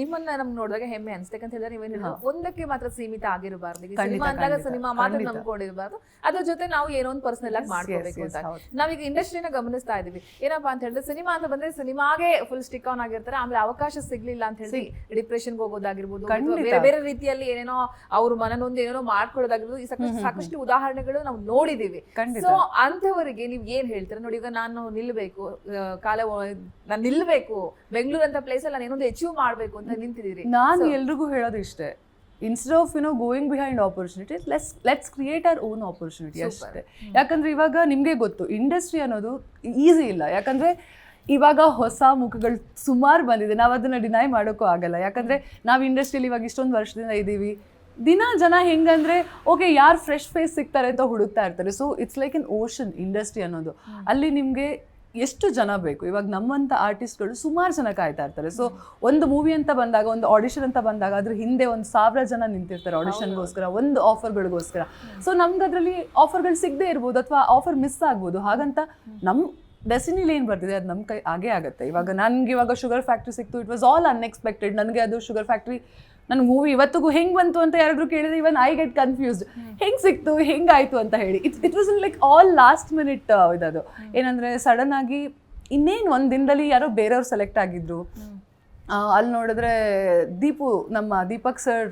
ನಿಮ್ಮನ್ನ ನಮ್ಗೆ ನೋಡಿದಾಗ ಹೆಮ್ಮೆ ಅನ್ಸುತ್ತೆ ಅಂತ ಹೇಳಿದ್ರೆ ನೀವೇನ್ ಒಂದಕ್ಕೆ ಮಾತ್ರ ಸೀಮಿತ ಆಗಿರಬಾರ್ದು. ಸಿನಿಮಾ ಅಂದಾಗ ಸಿನಿಮಾ ಮಾತ್ರ. ನಂಬ್ಕೊಂಡಿರಬಾರ್ದು. ಅದ್ರ ಜೊತೆ ನಾವು ಏನೋ ಒಂದು ಪರ್ಸನಲ್ ಆಗಿ ಮಾಡ್ಕೋಬೇಕು ಅಂತ. ನಾವ್ ನಾವೀಗ ಇಂಡಸ್ಟ್ರಿನ ಗಮನಿಸ್ತಾ ಇದೀವಿ. ಏನಪ್ಪಾ ಅಂತ ಹೇಳಿದ್ರೆ ಸಿನಿಮಾ ಅಂತ ಬಂದ್ರೆ ಸಿನಿಮಾಗೆ ಫುಲ್ ಸ್ಟಿಕ್ ಆನ್ ಆಗಿರ್ತಾರೆ. ಆಮೇಲೆ ಅವಕಾಶ ಸಿಗ್ಲಿಲ್ಲ ಅಂತ ಹೇಳಿ ಡಿಪ್ರೆಷನ್ ಹೋಗೋದಾಗಿರ್ಬೋದು ಬೇರೆ ಬೇರೆ ರೀತಿಯಲ್ಲಿ ಏನೇನೋ ಅವ್ರ ಮನನೊಂದು ಏನೇನೋ ಮಾಡ್ಕೊಳ್ಳೋದಾಗಿರ್ಬೋದು ಈ ಸಾಕಷ್ಟು ಸಾಕಷ್ಟು ಉದಾಹರಣೆಗಳು ನಾವು ನೋಡಿದೀವಿ. ಸೊ ಅಂಥವರಿಗೆ ನೀವು ಏನ್ ಹೇಳ್ತೀರಾ? ನೋಡಿ ಈಗ ನಾನು ನಿಲ್ಬೇಕು ಕಾಲ ನಾನು ನಿಲ್ಬೇಕು. ಬೆಂಗಳೂರು ಅಂತ ಪ್ಲೇಸ್ ಅಲ್ಲಿ ನಾನು ಏನೊಂದು ಅಚೀವ್ ಮಾಡ್ಬೇಕು ಅಂತ ನಿಂತಿದ್ದೀರಿ. ನಾನು ಎಲ್ರಿಗೂ ಹೇಳೋದು ಇಷ್ಟೇ. Instead of you know going behind opportunity less let's create our own opportunity ಅಷ್ಟೇ. ಯಾಕಂದ್ರೆ ಇವಾಗ ನಿಮಗೆ ಗೊತ್ತು ಇಂಡಸ್ಟ್ರಿ ಅನ್ನೋದು ಈಸಿ ಇಲ್ಲ. ಯಾಕಂದ್ರೆ ಇವಾಗ ಹೊಸ ಮುಖಗಳು ಸುಮಾರು ಬಂದಿದೆ. ನಾವು ಅದನ್ನು ಡಿನೈ ಮಾಡೋಕ್ಕೂ ಆಗಲ್ಲ. ಯಾಕಂದ್ರೆ ನಾವು ಇಂಡಸ್ಟ್ರಿಯಲ್ಲಿ ಇವಾಗ ಇಷ್ಟೊಂದು ವರ್ಷದಿಂದ ಇದ್ದೀವಿ ದಿನ ಜನ ಹೆಂಗಂದ್ರೆ ಓಕೆ ಯಾರು ಫ್ರೆಶ್ ಫೇಸ್ ಸಿಗ್ತಾರೆ ಅಂತ ಹುಡುಕ್ತಾ ಇರ್ತಾರೆ. So it's like an ocean industry ಅನ್ನೋದು. ಅಲ್ಲಿ ನಿಮಗೆ ಎಷ್ಟು ಜನ ಬೇಕು? ಇವಾಗ ನಮ್ಮಂಥ ಆರ್ಟಿಸ್ಟ್ಗಳು ಸುಮಾರು ಜನ ಕಾಯ್ತಾ ಇರ್ತಾರೆ. ಸೊ ಒಂದು ಮೂವಿ ಅಂತ ಬಂದಾಗ ಒಂದು ಆಡಿಷನ್ ಅಂತ ಬಂದಾಗ ಅದ್ರ ಹಿಂದೆ ಒಂದು ಸಾವಿರ ಜನ ನಿಂತಿರ್ತಾರೆ ಆಡಿಷನ್ಗೋಸ್ಕರ ಒಂದು ಆಫರ್ಗಳಿಗೋಸ್ಕರ ಸೊ ನಮ್ಗೆ ಅದರಲ್ಲಿ ಆಫರ್ಗಳು ಸಿಗದೆ ಇರ್ಬೋದು ಅಥವಾ ಆಫರ್ ಮಿಸ್ ಆಗ್ಬೋದು. ಹಾಗಂತ ನಮ್ಮ ಡೆಸಿನಿಲಿ ಏನು ಬರ್ತಿದೆ ಅದು ನಮ್ಮ ಕೈ ಆಗೇ ಆಗುತ್ತೆ. ಇವಾಗ ನನಗೆ ಇವಾಗ ಶುಗರ್ ಫ್ಯಾಕ್ಟ್ರಿ ಸಿಕ್ತು ಇಟ್ ವಾಸ್ ಆಲ್ ಅನ್ಎಕ್ಸ್ಪೆಕ್ಟೆಡ್ ನನಗೆ ಅದು ಶುಗರ್ ಫ್ಯಾಕ್ಟ್ರಿ ನನ್ನ ಮೂವಿ ಇವತ್ತಿಗೂ ಹೆಂಗೆ ಬಂತು ಅಂತ ಯಾರಾದರೂ ಕೇಳಿದ್ರೆ ಇವನ್ ಐ ಗೆಟ್ ಕನ್ಫ್ಯೂಸ್ಡ್ ಹೆಂಗೆ ಸಿಕ್ತು ಹೆಂಗಾಯಿತು ಅಂತ ಹೇಳಿ. It it was like all last minute ಇದದು ಏನಂದರೆ ಸಡನ್ ಆಗಿ ಇನ್ನೇನು ಒಂದು ದಿನದಲ್ಲಿ ಯಾರೋ ಬೇರೆಯವ್ರು ಸೆಲೆಕ್ಟ್ ಆಗಿದ್ರು. ಅಲ್ಲಿ ನೋಡಿದ್ರೆ ದೀಪು ನಮ್ಮ ದೀಪಕ್ ಸರ್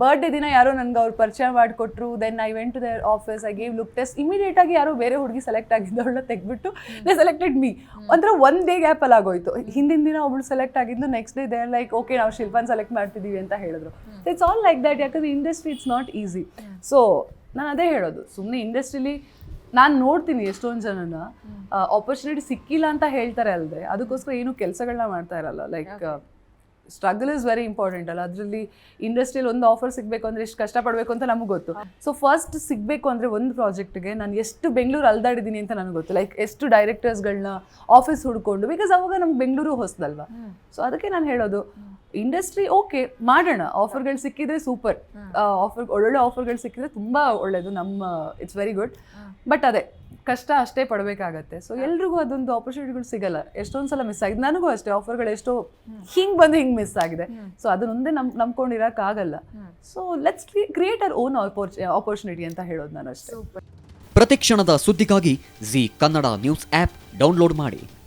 ಬರ್ಡೇ ದಿನ ಯಾರೋ ನನ್ಗೆ ಅವ್ರು ಪರಿಚಯ ಮಾಡಿಕೊಟ್ರು. Then I went to their office I gave look test immediate ಆಗಿ ಯಾರೋ ಬೇರೆ ಹುಡುಗಿ ಸೆಲೆಕ್ಟ್ ಆಗಿದ್ದವಳನ್ನ ತೆಗೆದ್ಬಿಟ್ಟು ದೇ ಸೆಲೆಕ್ಟೆಡ್ ಮೀ ಅಂದ್ರೆ ಒನ್ ಡೇ ಗ್ಯಾಪ್ ಅಲ್ಲಿ ಆಗೋಯ್ತು. ಹಿಂದಿನ ದಿನ ಒಬ್ಳು ಸೆಲೆಕ್ಟ್ ಆಗಿದ್ದು next day they like okay ನಾವು ಶಿಲ್ಪನ್ ಸೆಲೆಕ್ಟ್ ಮಾಡ್ತಿದ್ದೀವಿ ಅಂತ ಹೇಳಿದ್ರು. ಇಟ್ಸ್ ಆಲ್ ಲೈಕ್ ದಟ್ ಯಾಕಂದ್ರೆ industry it's not easy so ನಾನು ಅದೇ ಹೇಳೋದು. ಸುಮ್ಮನೆ ಇಂಡಸ್ಟ್ರಿಲಿ ನಾನು ನೋಡ್ತೀನಿ ಎಷ್ಟೊಂದು ಜನನ. ಆಪರ್ಚುನಿಟಿ ಸಿಕ್ಕಿಲ್ಲ ಅಂತ ಹೇಳ್ತಾರೆ ಅಲ್ಲದೆ ಅದಕ್ಕೋಸ್ಕರ ಏನು ಕೆಲಸಗಳನ್ನ ಮಾಡ್ತಾ ಇರಲ್ಲ. Like struggle is very important ಅಲ್ಲ. ಅದರಲ್ಲಿ ಇಂಡಸ್ಟ್ರಿಯಲ್ಲಿ ಒಂದು ಆಫರ್ ಸಿಗಬೇಕು ಅಂದರೆ ಎಷ್ಟು ಕಷ್ಟಪಡಬೇಕು ಅಂತ ನಮಗೆ ಗೊತ್ತು. ಸೊ ಫಸ್ಟ್ ಸಿಗಬೇಕು ಅಂದರೆ ಒಂದು ಪ್ರಾಜೆಕ್ಟ್ಗೆ ನಾನು ಎಷ್ಟು ಬೆಂಗಳೂರು ಅಲ್ದಾಡಿದ್ದೀನಿ ಅಂತ ನನಗೆ ಗೊತ್ತು. ಲೈಕ್ ಎಷ್ಟು ಡೈರೆಕ್ಟರ್ಸ್ಗಳನ್ನ ಆಫೀಸ್ ಹುಡ್ಕೊಂಡು ಬಿಕಾಸ್ ಅವಾಗ ನಮ್ಗೆ ಬೆಂಗಳೂರು ಹೊಸದಲ್ವಾ. ಸೊ ಅದಕ್ಕೆ ನಾನು ಹೇಳೋದು ಇಂಡಸ್ಟ್ರಿ ಓಕೆ ಮಾಡೋಣ. ಆಫರ್ಗಳು ಸಿಕ್ಕಿದ್ರೆ ಸೂಪರ್ ಆಫರ್ ಒಳ್ಳೊಳ್ಳೆ ಆಫರ್ಗಳು ಸಿಕ್ಕಿದ್ರೆ ತುಂಬ ಒಳ್ಳೇದು. ನಮ್ಮ ಇಟ್ಸ್ ವೆರಿ ಗುಡ್ ಬಟ್ ಅದೇ ಕಷ್ಟ ಅಷ್ಟೇ ಪಡಬೇಕಾಗತ್ತೆ. ಸೊ ಎಲ್ರಿಗೂ ಅದೊಂದು ಆಪರ್ಚುನಿಟಿಗಳು ಸಿಗಲ್ಲ. ಎಷ್ಟೊಂದು ಸಲ ಮಿಸ್ ಆಗಿದೆ. ನನಗೂ ಅಷ್ಟೇ ಆಫರ್ಗಳು ಎಷ್ಟೋ ಹಿಂಗೆ ಬಂದು ಹಿಂಗೆ ಮಿಸ್ ಆಗಿದೆ. ಸೊ ಅದನ್ನೊಂದೇ ನಮ್ ನಂಬ್ಕೊಂಡಿರೋಕ್ಕಾಗಲ್ಲ. So let's create our own opportunity ಅಂತ ಹೇಳೋದು ನಾನು ಅಷ್ಟೇ ಪ್ರತಿಕ್ಷಣದ ಸುದ್ದಿಗಾಗಿ Zee Kannada news app download ಮಾಡಿ.